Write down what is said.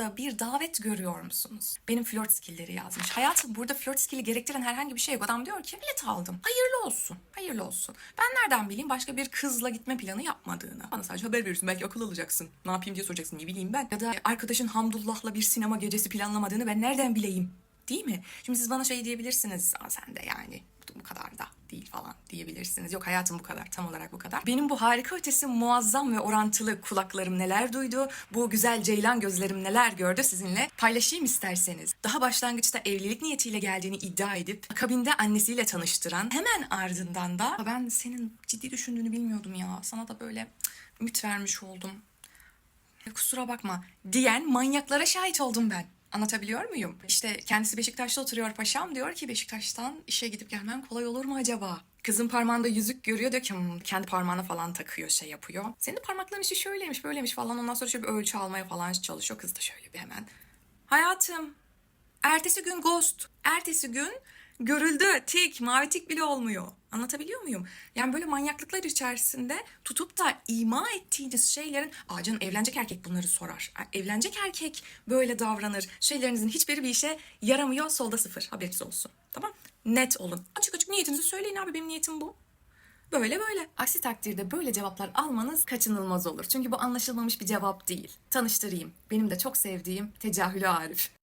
Hayatta bir davet görüyor musunuz? Benim flört skillleri yazmış. Hayatım burada flört skilli gerektiren herhangi bir şey yok. Adam diyor ki bilet aldım. Hayırlı olsun. Hayırlı olsun. Ben nereden bileyim başka bir kızla gitme planı yapmadığını. Bana sadece haber verirsin. Belki akıl alacaksın. Ne yapayım diye soracaksın. Ne bileyim ben. Ya da arkadaşın Hamdullah'la bir sinema gecesi planlamadığını ben nereden bileyim? Değil mi? Şimdi siz bana şey diyebilirsiniz. Sen de yani bu kadar da değil falan diyebilirsiniz. Yok hayatım bu kadar. Tam olarak bu kadar. Benim bu harika ötesi muazzam ve orantılı kulaklarım neler duydu. Bu güzel ceylan gözlerim neler gördü sizinle paylaşayım isterseniz. Daha başlangıçta evlilik niyetiyle geldiğini iddia edip akabinde annesiyle tanıştıran hemen ardından da ben senin ciddi düşündüğünü bilmiyordum ya. Sana da böyle ümit vermiş oldum. Kusura bakma diyen manyaklara şahit oldum ben. Anlatabiliyor muyum? İşte kendisi Beşiktaş'ta oturuyor paşam diyor ki Beşiktaş'tan işe gidip gelmem kolay olur mu acaba? Kızın parmağında yüzük görüyor diyor ki "Hmm, kendi parmağına falan takıyor şey yapıyor. Senin de parmakların işi şöyleymiş böyleymiş falan ondan sonra şöyle bir ölçü almaya falan çalışıyor. Kız da şöyle bir hemen. Hayatım Ertesi gün ghost. Ertesi gün görüldü. Tik, mavi tik bile olmuyor. Anlatabiliyor muyum? Yani böyle manyaklıklar içerisinde tutup da ima ettiğiniz şeylerin... Aa evlenecek erkek bunları sorar. Evlenecek erkek böyle davranır. Şeylerinizin hiçbiri bir işe yaramıyor. Solda sıfır. Haberiniz olsun. Tamam? Net olun. Açık açık niyetinizi söyleyin abi. Benim niyetim bu. Böyle böyle. Aksi takdirde böyle cevaplar almanız kaçınılmaz olur. Çünkü bu anlaşılmamış bir cevap değil. Tanıştırayım. Benim de çok sevdiğim Tecahülü Arif.